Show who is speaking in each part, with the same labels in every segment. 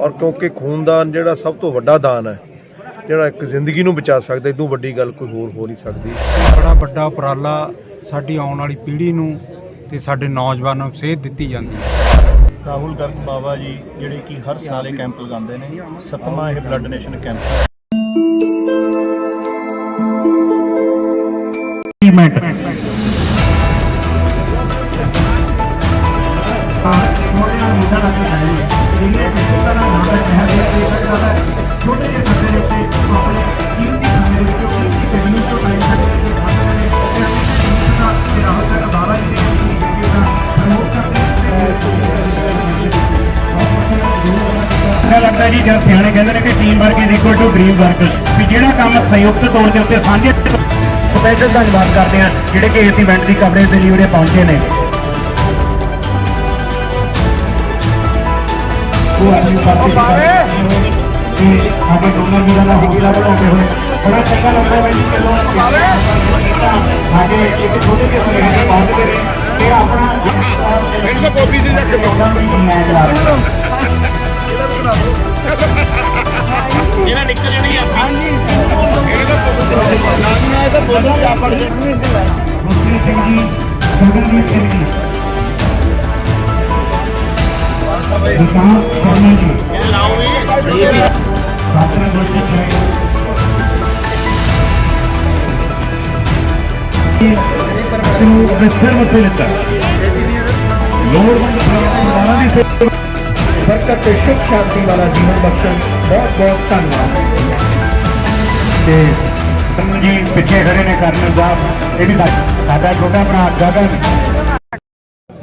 Speaker 1: ਔਰ ਕਿਉਂਕਿ ਖੂਨਦਾਨ ਜਿਹੜਾ ਸਭ ਤੋਂ ਵੱਡਾ ਦਾਨ ਹੈ ਜਿਹੜਾ ਇੱਕ ਜ਼ਿੰਦਗੀ ਨੂੰ ਬਚਾ ਸਕਦਾ ਇਦੋਂ ਵੱਡੀ ਗੱਲ ਕੋਈ ਹੋਰ ਹੋ ਨਹੀਂ ਸਕਦੀ।
Speaker 2: ਬੜਾ ਵੱਡਾ ਉਪਰਾਲਾ ਸਾਡੀ ਆਉਣ ਵਾਲੀ ਪੀੜ੍ਹੀ ਨੂੰ ਤੇ ਸਾਡੇ ਨੌਜਵਾਨਾਂ ਨੂੰ ਸੇਧ ਦਿੱਤੀ ਜਾਂਦੀ ਹੈ।
Speaker 3: ਰਾਹੁਲ ਗਰਗ ਬਾਬਾ ਜੀ ਜਿਹੜੇ ਕਿ ਹਰ ਸਾਲ ਇਹ ਕੈਂਪ ਲਗਾਉਂਦੇ ਨੇ ਸਤਵਾਂ ਇਹ blood donation camp
Speaker 4: team work is equal to dream work ਵੀ ਜਿਹੜਾ ਕੰਮ ਸੰਯੁਕਤ ਤੌਰ ਦੇ ਉੱਤੇ ਸਾਂਝੇ ਸਪੈਸ਼ਲ ਧੰਨਵਾਦ ਕਰਦੇ ਆ ਜਿਹੜੇ ਕਿ ਇਸ ਇਵੈਂਟ ਦੀ ਕਵਰੇਜ ਦੇ ਲਈ ਉਰੇ ਪਹੁੰਚੇ ਨੇ। ਉਹ ਆਪਣੀ ਪਾਰਟੀ ਕਿ ਸਾਡੇ ਦੋਨੋਂ ਵੀਰਾਂ ਦਾ ਹੌਸਲਾ ਵਧਾਉਂਦੇ ਹੋਏ ਬੜਾ ਚੰਗਾ ਲੱਗਦਾ ਹੈ ਜੀ ਜਦੋਂ ਸਾਡੇ ਇੱਕ ਛੋਟੇ ਜਿਹੇ ਸੁਨੇਹੇ ਪਹੁੰਚ ਗਏ ਨੇ। ਤੇ ਆਪਣਾ ਇਹਨਾਂ ਕੋਪੀ ਦੀ ਲਓ ਮੈਚ ਲਾ ਰਹੇ ਨੇ ਮੁਸਲਿਮ ਸਿੰਘ ਜੀ ਗਗਨਦੀਪ ਸਿੰਘ ਜੀ ਵਿਕਾਸ ਸ਼ਰਮਾ ਜੀ ਸਾਥਣ ਦੋਸ਼ੀ ਕਰੇ ਨੂੰ ਅਵਸਰ ਮਤੇ ਲਿੱਤਾ ਲੋੜਵੰਦ ਪਰਿਵਾਰਾਂ ਦੀ ਸੇਵਾ ਬਰਕਤ ਤੇ ਸੁਖ ਸ਼ਾਂਤੀ ਵਾਲਾ ਜੀਵਨ ਬਖਸ਼ਣ ਬਹੁਤ ਬਹੁਤ ਧੰਨਵਾਦ। ਤੇ ਜੀ ਪਿੱਛੇ ਖੜੇ ਨੇ ਕਰਨ ਸਾਹਿਬ ਇਹ ਵੀ ਸਾਡਾ ਛੋਟਾ ਭਰਾ ਗਗਨ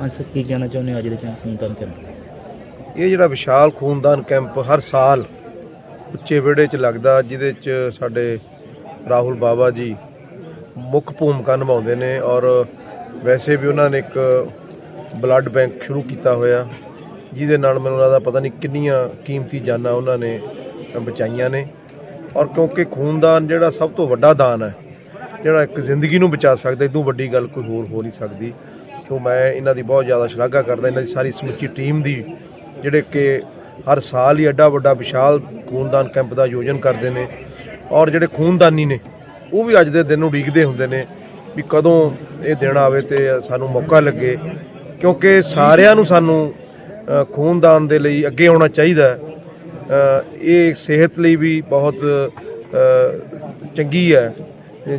Speaker 5: ਸਰ ਕੀ ਕਹਿਣਾ ਚਾਹੁੰਦੇ ਅੱਜ ਦੇ ਕੈਂਪ ਨੂੰ ਤਾਂ ਕਰਨ
Speaker 1: ਇਹ ਜਿਹੜਾ ਵਿਸ਼ਾਲ ਖੂਨਦਾਨ ਕੈਂਪ ਹਰ ਸਾਲ ਉੱਚੇ ਵਿਹੜੇ 'ਚ ਲੱਗਦਾ ਜਿਹਦੇ 'ਚ ਸਾਡੇ ਰਾਹੁਲ ਬਾਬਾ ਜੀ ਮੁੱਖ ਭੂਮਿਕਾ ਨਿਭਾਉਂਦੇ ਨੇ ਔਰ ਵੈਸੇ ਵੀ ਉਹਨਾਂ ਨੇ ਇੱਕ ਬਲੱਡ ਬੈਂਕ ਸ਼ੁਰੂ ਕੀਤਾ ਹੋਇਆ। ਜਿਹਦੇ ਨਾਲ ਮੈਨੂੰ ਲੱਗਦਾ ਪਤਾ ਨਹੀਂ ਕਿੰਨੀਆਂ ਕੀਮਤੀ ਜਾਨਾਂ ਉਹਨਾਂ ਨੇ ਬਚਾਈਆਂ ਨੇ। ਔਰ ਕਿਉਂਕਿ ਖੂਨਦਾਨ ਜਿਹੜਾ ਸਭ ਤੋਂ ਵੱਡਾ ਦਾਨ ਹੈ, ਜਿਹੜਾ ਇੱਕ ਜ਼ਿੰਦਗੀ ਨੂੰ ਬਚਾ ਸਕਦਾ, ਇਦੋਂ ਵੱਡੀ ਗੱਲ ਕੋਈ ਹੋਰ ਹੋ ਨਹੀਂ ਸਕਦੀ। ਸੋ ਮੈਂ ਇਹਨਾਂ ਦੀ ਬਹੁਤ ਜ਼ਿਆਦਾ ਸ਼ਲਾਘਾ ਕਰਦਾ, ਇਹਨਾਂ ਦੀ ਸਾਰੀ ਸਮੁੱਚੀ ਟੀਮ ਦੀ, ਜਿਹੜੇ ਕਿ ਹਰ ਸਾਲ ਹੀ ਐਡਾ ਵੱਡਾ ਵਿਸ਼ਾਲ ਖੂਨਦਾਨ ਕੈਂਪ ਦਾ ਆਯੋਜਨ ਕਰਦੇ ਨੇ। ਔਰ ਜਿਹੜੇ ਖੂਨਦਾਨੀ ਨੇ, ਉਹ ਵੀ ਅੱਜ ਦੇ ਦਿਨ ਨੂੰ ਉਡੀਕਦੇ ਹੁੰਦੇ ਨੇ ਵੀ ਕਦੋਂ ਇਹ ਦਿਨ ਆਵੇ ਤੇ ਸਾਨੂੰ ਮੌਕਾ ਲੱਗੇ। ਕਿਉਂਕਿ ਸਾਰਿਆਂ ਨੂੰ ਸਾਨੂੰ ਖੂਨਦਾਨ ਦੇ ਲਈ ਅੱਗੇ ਆਉਣਾ ਚਾਹੀਦਾ ਇਹ ਸਿਹਤ ਲਈ ਵੀ ਬਹੁਤ ਚੰਗੀ ਹੈ।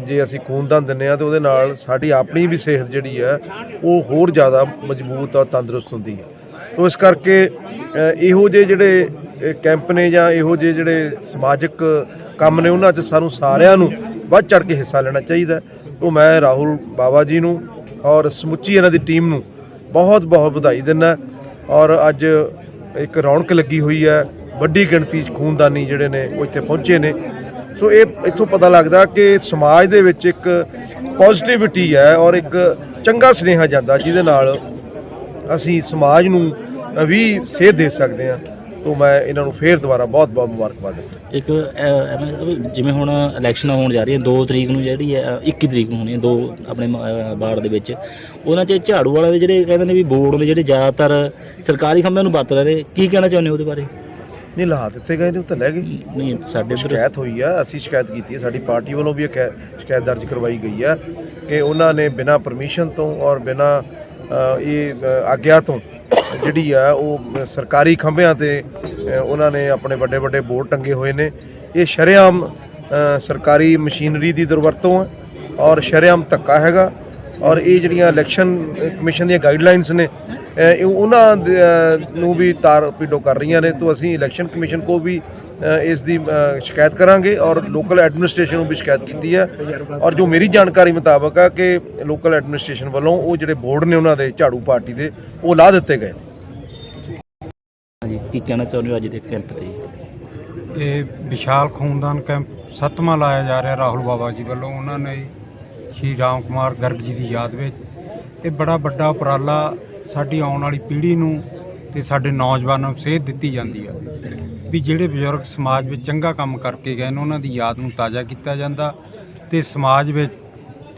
Speaker 1: ਜੇ- ਅਸੀਂ ਖੂਨਦਾਨ ਦਿੰਦੇ ਆ ਤੇ ਉਹਦੇ ਨਾਲ ਸਾਡੀ ਆਪਣੀ ਵੀ ਸਿਹਤ ਜਿਹੜੀ ਹੈ, ਉਹ ਹੋਰ ਜ਼ਿਆਦਾ ਮਜ਼ਬੂਤ ਔਰ ਤੰਦਰੁਸਤ ਹੁੰਦੀ ਹੈ। ਤੋ ਇਸ ਕਰਕੇ ਇਹੋ ਜਿਹੇ ਜਿਹੜੇ ਕੈਂਪ ਨੇ ਜਾਂ ਇਹੋ ਜਿਹੇ ਜਿਹੜੇ ਸਮਾਜਿਕ ਕੰਮ ਨੇ, ਉਹਨਾਂ 'ਚ ਸਾਨੂੰ ਸਾਰਿਆਂ ਨੂੰ ਵੱਧ ਚੜ ਕੇ ਹਿੱਸਾ ਲੈਣਾ ਚਾਹੀਦਾ ਤੋ ਮੈਂ ਰਾਹੁਲ ਬਾਵਾ ਜੀ ਨੂੰ ਔਰ ਸਮੁੱਚੀ ਇਹਨਾਂ ਦੀ ਟੀਮ ਨੂੰ ਬਹੁਤ ਬਹੁਤ ਵਧਾਈ ਦਿੰਦਾ ਔਰ ਅੱਜ ਇੱਕ ਰੌਣਕ ਲੱਗੀ ਹੋਈ ਹੈ, ਵੱਡੀ ਗਿਣਤੀ 'ਚ ਖੂਨਦਾਨੀ ਜਿਹੜੇ ਨੇ ਉਹ ਇੱਥੇ ਪਹੁੰਚੇ ਨੇ। ਸੋ ਇਹ ਇੱਥੋਂ ਪਤਾ ਲੱਗਦਾ ਕਿ ਸਮਾਜ ਦੇ ਵਿੱਚ ਇੱਕ ਪੋਜ਼ਿਟਿਵਿਟੀ ਹੈ ਔਰ ਇੱਕ ਚੰਗਾ ਸੁਨੇਹਾ ਜਾਂਦਾ, ਜਿਹਦੇ ਨਾਲ ਅਸੀਂ ਸਮਾਜ ਨੂੰ ਵੀ ਸੇਧ ਦੇ ਸਕਦੇ ਹਾਂ। ਤੋਂ ਮੈਂ ਇਹਨਾਂ ਨੂੰ ਫੇਰ ਦੁਬਾਰਾ ਬਹੁਤ ਬਹੁਤ ਮੁਬਾਰਕਬਾਦ ਦਿੰਦਾ
Speaker 5: ਇੱਕ ਜਿਵੇਂ ਹੁਣ ਇਲੈਕਸ਼ਨ ਹੋਣ ਜਾ ਰਹੀ ਹੈ 2 ਤਰੀਕ ਨੂੰ ਜਿਹੜੀ ਹੈ ਅਹ, 21 ਤਰੀਕ ਨੂੰ ਹੋਣੀ ਹੈ ਦੋ ਆਪਣੇ ਵਾਰਡ ਦੇ ਵਿੱਚ। ਉਹਨਾਂ 'ਚ ਝਾੜੂ ਵਾਲੇ ਦੇ ਜਿਹੜੇ ਕਹਿੰਦੇ ਨੇ ਵੀ ਬੋਰਡ ਦੇ ਜਿਹੜੇ ਜ਼ਿਆਦਾਤਰ ਸਰਕਾਰੀ ਖੰਭਿਆਂ ਨੂੰ ਵਰਤ ਰਹੇ ਨੇ ਕੀ ਕਹਿਣਾ ਚਾਹੁੰਦੇ ਹੋ ਉਹਦੇ ਬਾਰੇ?
Speaker 1: ਨਹੀਂ ਲਾ ਦਿੱਤੇ ਗਏ ਨੇ ਉਹ ਤਾਂ ਲੈ ਗਏ।
Speaker 5: ਨਹੀਂ ਸਾਡੇ
Speaker 1: ਸ਼ਿਕਾਇਤ ਹੋਈ ਆ ਅਸੀਂ ਸ਼ਿਕਾਇਤ ਕੀਤੀ ਹੈ ਸਾਡੀ ਪਾਰਟੀ ਵੱਲੋਂ ਵੀ ਸ਼ਿਕਾਇਤ ਦਰਜ ਕਰਵਾਈ ਗਈ ਆ ਕਿ ਉਹਨਾਂ ਨੇ ਬਿਨਾਂ ਪਰਮਿਸ਼ਨ ਤੋਂ ਔਰ ਬਿਨਾਂ ਇਹ ਆਗਿਆ ਤੋਂ ਜਿਹੜੀ ਆ ਉਹ ਸਰਕਾਰੀ ਖੰਭਿਆਂ ਤੇ ਉਹਨਾਂ ਨੇ ਆਪਣੇ ਵੱਡੇ ਵੱਡੇ ਬੋਰਡ ਟੰਗੇ ਹੋਏ ਨੇ। ਇਹ ਸ਼ਰੇਆਮ ਸਰਕਾਰੀ ਮਸ਼ੀਨਰੀ ਦੀ ਦੁਰਵਰਤੋਂ ਹੈ ਔਰ ਸ਼ਰੇਆਮ ਧੱਕਾ ਹੈਗਾ ਔਰ ਇਹ ਜਿਹੜੀਆਂ ਇਲੈਕਸ਼ਨ ਕਮਿਸ਼ਨ ਦੀਆਂ ਗਾਈਡਲਾਈਨਸ ਨੇ ਉਹਨਾਂ ਦੇ, ਨੂੰ ਵੀ ਤਾਰ ਪੀਡੋ ਕਰ ਰਹੀਆਂ ਨੇ। ਤੋਂ ਅਸੀਂ ਇਲੈਕਸ਼ਨ ਕਮਿਸ਼ਨ ਕੋ ਵੀ ਇਸ ਦੀ ਸ਼ਿਕਾਇਤ ਕਰਾਂਗੇ ਔਰ ਲੋਕਲ ਐਡਮਿਨਿਸਟ੍ਰੇਸ਼ਨ ਨੂੰ ਵੀ ਸ਼ਿਕਾਇਤ ਕੀਤੀ ਹੈ ਔਰ ਜੋ ਮੇਰੀ ਜਾਣਕਾਰੀ ਮੁਤਾਬਕ ਆ ਕਿ ਲੋਕਲ ਐਡਮਿਨਿਸਟ੍ਰੇਸ਼ਨ ਵੱਲੋਂ ਉਹ ਜਿਹੜੇ ਬੋਰਡ ਨੇ ਉਹਨਾਂ ਦੇ ਝਾੜੂ ਪਾਰਟੀ ਦੇ ਉਹ ਲਾ ਦਿੱਤੇ ਗਏ
Speaker 5: ਕਹਿਣਾ ਚਾਹੁੰਦੇ ਹੋ ਅੱਜ ਦੇ ਕੈਂਪ ਤੇ?
Speaker 2: ਇਹ ਵਿਸ਼ਾਲ ਖੂਨਦਾਨ ਕੈਂਪ ਸੱਤਵਾਂ ਲਾਇਆ ਜਾ ਰਿਹਾ ਰਾਹੁਲ ਬਾਬਾ ਜੀ ਵੱਲੋਂ। ਉਹਨਾਂ ਨੇ ਸ਼੍ਰੀ ਰਾਮ ਕੁਮਾਰ ਗਰਗ ਜੀ ਦੀ ਯਾਦ ਵਿੱਚ ਇਹ ਬੜਾ ਵੱਡਾ ਉਪਰਾਲਾ ਸਾਡੀ ਆਉਣ ਵਾਲੀ ਪੀੜ੍ਹੀ ਨੂੰ ਤੇ ਸਾਡੇ ਨੌਜਵਾਨਾਂ ਨੂੰ ਸੇਧ ਦਿੱਤੀ ਜਾਂਦੀ ਆ ਵੀ ਜਿਹੜੇ ਬਜ਼ੁਰਗ ਸਮਾਜ ਵਿੱਚ ਚੰਗਾ ਕੰਮ ਕਰਕੇ ਗਏ ਨੇ, ਉਹਨਾਂ ਦੀ ਯਾਦ ਨੂੰ ਤਾਜ਼ਾ ਕੀਤਾ ਜਾਂਦਾ ਤੇ ਸਮਾਜ ਵਿੱਚ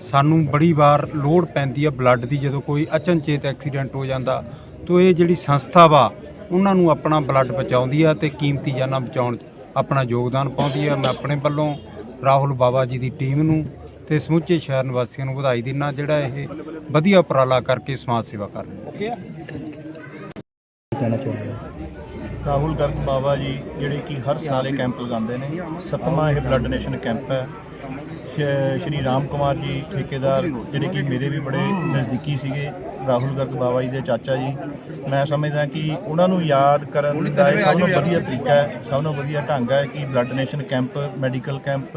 Speaker 2: ਸਾਨੂੰ ਬੜੀ ਵਾਰ ਲੋੜ ਪੈਂਦੀ ਆ ਬਲੱਡ ਦੀ ਜਦੋਂ ਕੋਈ ਅਚਨਚੇਤ ਐਕਸੀਡੈਂਟ ਹੋ ਜਾਂਦਾ ਤਾਂ ਇਹ ਜਿਹੜੀ ਸੰਸਥਾ ਵਾ ਉਹਨਾਂ ਨੂੰ ਆਪਣਾ ਬਲੱਡ ਬਚਾਉਂਦੀ ਆ ਤੇ ਕੀਮਤੀ ਜਾਨਾਂ ਬਚਾਉਣ 'ਚ ਆਪਣਾ ਯੋਗਦਾਨ ਪਾਉਂਦੀ ਆ। ਮੈਂ ਆਪਣੇ ਵੱਲੋਂ ਰਾਹੁਲ ਬਾਬਾ ਜੀ ਦੀ ਟੀਮ ਨੂੰ ਤੇ ਸਮੁੱਚੇ ਸ਼ਹਿਰ ਨਿਵਾਸੀਆਂ ਨੂੰ ਵਧਾਈ ਦਿੰਦਾ ਜਿਹੜਾ ਇਹ ਵਧੀਆ ਉਪਰਾਲਾ ਕਰਕੇ ਸਮਾਜ ਸੇਵਾ ਕਰ ਰਹੇ।
Speaker 5: ਕਹਿਣਾ ਚਾਹੁੰਦੇ
Speaker 3: ਰਾਹੁਲ ਗਰਗ ਬਾਬਾ ਜੀ ਜਿਹੜੇ ਕਿ ਹਰ ਸਾਲ ਇਹ ਕੈਂਪ ਲਗਾਉਂਦੇ ਨੇ ਸੱਤਵਾਂ ਇਹ ਬਲੱਡ ਡੋਨੇਸ਼ਨ ਕੈਂਪ ਹੈ। ਸ਼੍ਰੀ ਰਾਮ ਕੁਮਾਰ ਜੀ ਠੇਕੇਦਾਰ, ਜਿਹੜੇ ਕਿ ਮੇਰੇ ਵੀ ਬੜੇ ਨਜ਼ਦੀਕੀ ਸੀਗੇ, ਰਾਹੁਲ ਗਰਗ ਬਾਬਾ ਜੀ ਦੇ ਚਾਚਾ ਜੀ। ਮੈਂ ਸਮਝਦਾ ਕਿ ਉਹਨਾਂ ਨੂੰ ਯਾਦ ਕਰਨ ਦਾ ਇਹ ਸਭ ਤੋਂ ਵਧੀਆ ਤਰੀਕਾ ਹੈ, ਸਭ ਤੋਂ ਵਧੀਆ ਢੰਗ ਹੈ ਕਿ blood donation camp medical camp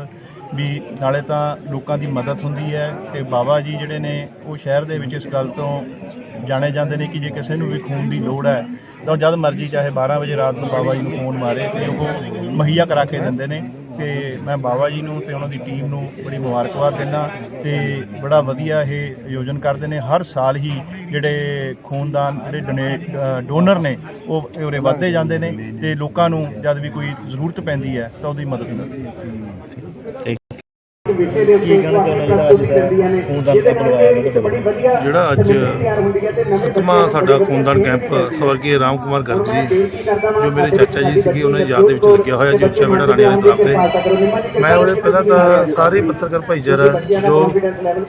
Speaker 3: ਵੀ ਨਾਲੇ ਤਾਂ ਲੋਕਾਂ ਦੀ ਮਦਦ ਹੁੰਦੀ ਹੈ ਤੇ ਬਾਬਾ ਜੀ ਜਿਹੜੇ ਨੇ, ਉਹ ਸ਼ਹਿਰ ਦੇ ਵਿੱਚ ਇਸ ਗੱਲ ਤੋਂ ਜਾਣੇ ਜਾਂਦੇ ਨੇ ਕਿ ਜੇ ਕਿਸੇ ਨੂੰ ਵੀ ਖੂਨ ਦੀ ਲੋੜ ਹੈ, ਤਾਂ ਉਹ ਜਦ ਮਰਜ਼ੀ ਚਾਹੇ 12 ਵਜੇ ਰਾਤ ਨੂੰ ਬਾਬਾ ਜੀ ਨੂੰ ਫੋਨ ਮਾਰੇ ਤੇ ਉਹ ਮੁਹੱਈਆ ਕਰਾ ਕੇ ਦਿੰਦੇ ਨੇ। ਤੇ ਮੈਂ ਬਾਬਾ ਜੀ ਨੂੰ ਤੇ ਉਹਨਾਂ ਦੀ ਟੀਮ ਨੂੰ ਬੜੀ ਮੁਬਾਰਕਬਾਦ ਦਿੰਦਾ ਤੇ ਬੜਾ ਵਧੀਆ ਇਹ ਆਯੋਜਨ ਕਰਦੇ ਨੇ। ਹਰ ਸਾਲ ਹੀ ਜਿਹੜੇ ਖੂਨਦਾਨ, ਜਿਹੜੇ ਡੋਨੇਟ ਡੋਨਰ ਨੇ, ਉਹ ਉਰੇ ਵੱਧਦੇ ਜਾਂਦੇ ਨੇ ਤੇ ਲੋਕਾਂ ਨੂੰ ਜਦ ਵੀ ਕੋਈ ਜ਼ਰੂਰਤ ਪੈਂਦੀ ਹੈ ਤਾਂ ਉਹਦੀ ਮਦਦ ਮਿਲਦੀ ਹੈ।
Speaker 6: ਵਿਸ਼ੇ ਦੇ ਉੱਤੇ
Speaker 5: ਜਿਹੜਾ ਅੱਜ?
Speaker 7: ਜਿਹੜਾ ਸੱਤਵਾਂ ਸਾਡਾ ਖੂਨਦਾਨ ਕੈਂਪ ਸਵਰਗੀ ਰਾਮ ਕੁਮਾਰ ਗਰਗ ਜੀ ਜੋ ਮੇਰੇ ਚਾਚਾ ਜੀ ਸੀਗੇ ਉਹਨਾਂ ਦੀ ਯਾਦ ਦੇ ਵਿੱਚ ਲੱਗਿਆ ਹੋਇਆ ਜੀ ਉੱਚਾ ਬੇੜਾ ਰਾਣੀ ਵਾਲੇ ਤਲਾਬ ਤੇ ਮੈਂ ਉਹਦੇ ਪਹਿਲਾਂ ਤਾਂ ਸਾਰੇ ਪੱਤਰਕਾਰ ਭਾਈਚਾਰਾ ਜੋ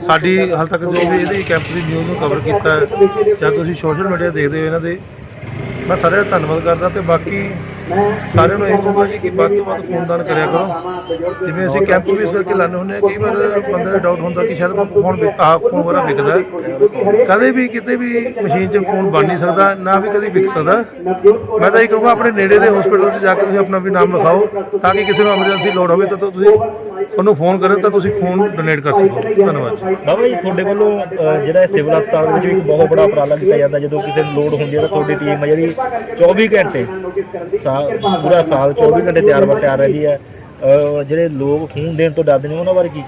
Speaker 7: ਸਾਡੀ ਹਾਲ ਤੱਕ ਜੋ ਵੀ ਇਹਦੀ ਕੈਂਪ ਦੀ ਨਿਊਜ਼ ਨੂੰ ਕਵਰ ਕੀਤਾ ਹੈ, ਜਾਂ ਤੁਸੀਂ ਸੋਸ਼ਲ ਮੀਡੀਆ ਦੇਖਦੇ ਹੋ ਇਹਨਾਂ ਦੇ ਮੈਂ ਸਾਰਿਆਂ ਦਾ ਧੰਨਵਾਦ ਕਰਦਾ ਤੇ ਬਾਕੀ ਸਾਰਿਆਂ ਨੂੰ ਇਹ ਕਹੂੰਗਾ ਜੀ ਕਿ ਵੱਧ ਤੋਂ ਵੱਧ ਖੂਨਦਾਨ ਕਰਿਆ ਕਰੋ। ਜਿਵੇਂ ਅਸੀਂ ਕੈਂਪ ਵੀ ਇਸ ਕਰਕੇ ਲਾਉਂਦੇ ਹੁੰਦੇ ਹਾਂ, ਕਈ ਵਾਰ ਬੰਦੇ ਦਾ ਡਾਊਟ ਹੁੰਦਾ ਕਿ ਸ਼ਾਇਦ ਖੂਨ ਆਹ ਖੂਨ ਵਰਾ ਵਿਕਦਾ ਕਦੇ ਵੀ ਕਿਤੇ ਵੀ ਮਸ਼ੀਨ 'ਚ ਖੂਨ ਬਣ ਨਹੀਂ ਸਕਦਾ, ਨਾ ਵੀ ਕਦੀ ਵਿਕ ਸਕਦਾ। ਮੈਂ ਤਾਂ ਇਹ ਕਹੂੰਗਾ, ਆਪਣੇ ਨੇੜੇ ਦੇ ਹਸਪੀਟਲ 'ਚ ਜਾ ਕੇ ਤੁਸੀਂ ਆਪਣਾ ਵੀ ਨਾਮ ਲਿਖਾਓ, ਤਾਂ ਕਿ ਕਿਸੇ ਨੂੰ ਐਮਰਜੈਂਸੀ ਲੋੜ ਹੋਵੇ, ਤਾਂ ਤੁਸੀਂ ਤੁਹਾਨੂੰ ਫੋਨ ਕਰੇ ਤਾਂ ਤੁਸੀਂ ਖੂਨ ਡੋਨੇਟ ਕਰ ਸਕੋ ਧੰਨਵਾਦ ਜੀ।
Speaker 5: ਬਾਬਾ ਜੀ ਤੁਹਾਡੇ ਵੱਲੋਂ ਜਿਹੜਾ ਇਹ ਸਿਵਲ ਹਸਪਤਾਲ ਦੇ ਵਿੱਚ ਵੀ ਇੱਕ ਬਹੁਤ ਬੜਾ ਉਪਰਾਲਾ ਕੀਤਾ ਜਾਂਦਾ ਜਦੋਂ ਕਿਸੇ ਨੂੰ ਲੋੜ ਹੁੰਦੀ ਹੈ ਤਾਂ ਤੁਹਾਡੀ ਟੀਮ ਹੈ ਜਿਹੜੀ 24 ਘੰਟੇ ਸਾਲ ਪੂਰਾ ਸਾਲ 24 ਘੰਟੇ ਤਿਆਰ ਬਰ ਤਿਆਰ ਰਹਿੰਦੀ ਹੈ। ਜਿਹੜੇ ਲੋਕ ਖੂਨ ਦੇਣ ਤੋਂ ਡਰਦੇ ਨੇ ਉਹਨਾਂ ਬਾਰੇ ਕੀ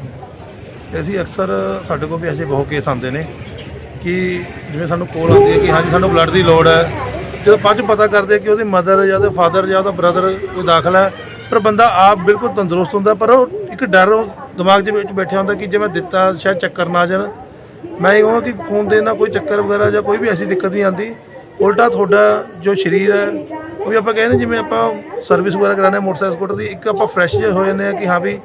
Speaker 7: ਤੇ ਅਸੀਂ ਅਕਸਰ ਸਾਡੇ ਕੋਲ ਵੀ ਐਸੇ ਬਹੁਤ ਕੇਸ ਆਉਂਦੇ ਨੇ ਕਿ ਜਿਵੇਂ ਸਾਨੂੰ ਕੋਲ ਆਉਂਦੀ ਹੈ ਕਿ ਹਾਂਜੀ ਸਾਨੂੰ ਬਲੱਡ ਦੀ ਲੋੜ ਹੈ। ਜਦੋਂ ਬਾਅਦ 'ਚ ਪਤਾ ਕਰਦੇ ਕਿ ਉਹਦੀ ਮਦਰ ਜਾਂ ਉਹਦੇ ਫਾਦਰ ਜਾਂ ਉਹਦਾ ਬ੍ਰਦਰ ਕੋਈ ਦਾਖਲ ਹੈ ਪਰ ਬੰਦਾ ਆਪ ਬਿਲਕੁਲ ਤੰਦਰੁਸਤ ਹੁੰਦਾ, ਪਰ ਉਹ ਇੱਕ ਡਰ ਉਹ ਦਿਮਾਗ ਦੇ ਵਿੱਚ ਬੈਠਿਆ ਹੁੰਦਾ ਕਿ ਜੇ ਮੈਂ ਦਿੱਤਾ ਸ਼ਾਇਦ ਚੱਕਰ ਨਾ ਆ ਜਾਣ। ਮੈਂ ਇਹ ਕਹਾਂਗਾ ਕਿ ਖੂਨ ਦੇ ਨਾਲ ਕੋਈ ਚੱਕਰ ਵਗੈਰਾ ਜਾਂ ਕੋਈ ਵੀ ਐਸੀ ਦਿੱਕਤ ਨਹੀਂ ਆਉਂਦੀ। ਉਲਟਾ ਤੁਹਾਡਾ ਜੋ ਸਰੀਰ ਹੈ, ਉਹ ਵੀ ਆਪਾਂ ਕਹਿੰਦੇ ਜਿਵੇਂ ਆਪਾਂ ਸਰਵਿਸ ਵਗੈਰਾ ਕਰਾਉਂਦੇ ਹਾਂ, ਮੋਟਰਸਾਈਕਲ, ਸਕੂਟਰ ਦੀ, ਇੱਕ ਆਪਾਂ ਫਰੈਸ਼ ਜਿਹੇ ਹੋ ਜਾਂਦੇ ਆ ਕਿ ਹਾਂ ਵੀ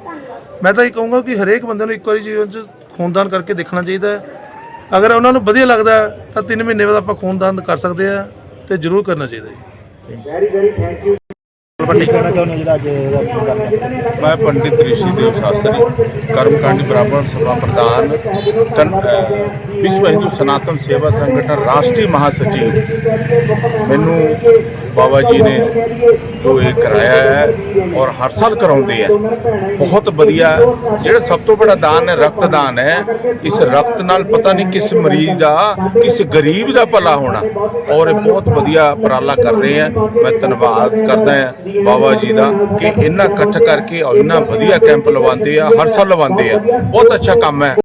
Speaker 7: ਮੈਂ ਤਾਂ ਇਹ ਕਹੂੰਗਾ ਕਿ ਹਰੇਕ ਬੰਦੇ ਨੂੰ ਇੱਕ ਵਾਰੀ ਜੀਵਨ 'ਚ ਖੂਨਦਾਨ ਕਰਕੇ ਦੇਖਣਾ ਚਾਹੀਦਾ ਹੈ। ਅਗਰ ਉਹਨਾਂ ਨੂੰ ਵਧੀਆ ਲੱਗਦਾ ਤਾਂ 3 ਮਹੀਨੇ ਬਾਅਦ ਆਪਾਂ ਖੂਨਦਾਨ ਕਰ ਸਕਦੇ ਆ ਤੇ ਜ਼ਰੂਰ ਕਰਨਾ ਚਾਹੀਦਾ ਜੀ।
Speaker 6: ਵੈਰੀ ਵੈਰੀ ਥੈਂਕ ਯੂ
Speaker 8: ਮੈਂ ਪੰਡਿਤ ਰਿਸ਼ੀਦੇਵ ਸ਼ਾਸਤਰੀ ਕਰਮਕਾਂਡੀ ਬ੍ਰਾਹਮਣ ਸਭਾ ਪ੍ਰਧਾਨ ਵਿਸ਼ਵ ਹਿੰਦੂ ਸਨਾਤਨ ਸੇਵਾ ਸੰਗਠਨ ਰਾਸ਼ਟਰੀ ਮਹਾਸਚਿਵ। ਮੈਨੂੰ ਬਾਬਾ ਜੀ ਨੇ ਜੋ ਇਹ ਕਰਾਇਆ ਹੈ ਔਰ ਹਰ ਸਾਲ ਕਰਾਉਂਦੇ ਆ ਬਹੁਤ ਵਧੀਆ ਜਿਹੜਾ ਸਭ ਤੋਂ ਬੜਾ ਦਾਨ ਹੈ ਰਕਤਦਾਨ ਹੈ ਇਸ ਰਕਤ ਨਾਲ ਪਤਾ ਨਹੀਂ ਕਿਸ ਮਰੀਜ਼ ਦਾ ਕਿਸ ਗਰੀਬ ਦਾ ਭਲਾ ਹੋਣਾ। ਔਰ ਇਹ ਬਹੁਤ ਵਧੀਆ ਉਪਰਾਲਾ ਕਰ ਰਹੇ ਆ ਮੈਂ ਧੰਨਵਾਦ ਕਰਦਾ ਹਾਂ ਬਾਬਾ ਜੀ ਦਾ ਕਿ ਇੰਨਾ ਇਕੱਠ ਕਰਕੇ ਔਰ ਇੰਨਾ ਵਧੀਆ ਕੈਂਪ ਲਵਾਉਂਦੇ ਆ, ਹਰ ਸਾਲ ਲਵਾਉਂਦੇ ਆ। ਬਹੁਤ ਅੱਛਾ ਕੰਮ ਹੈ।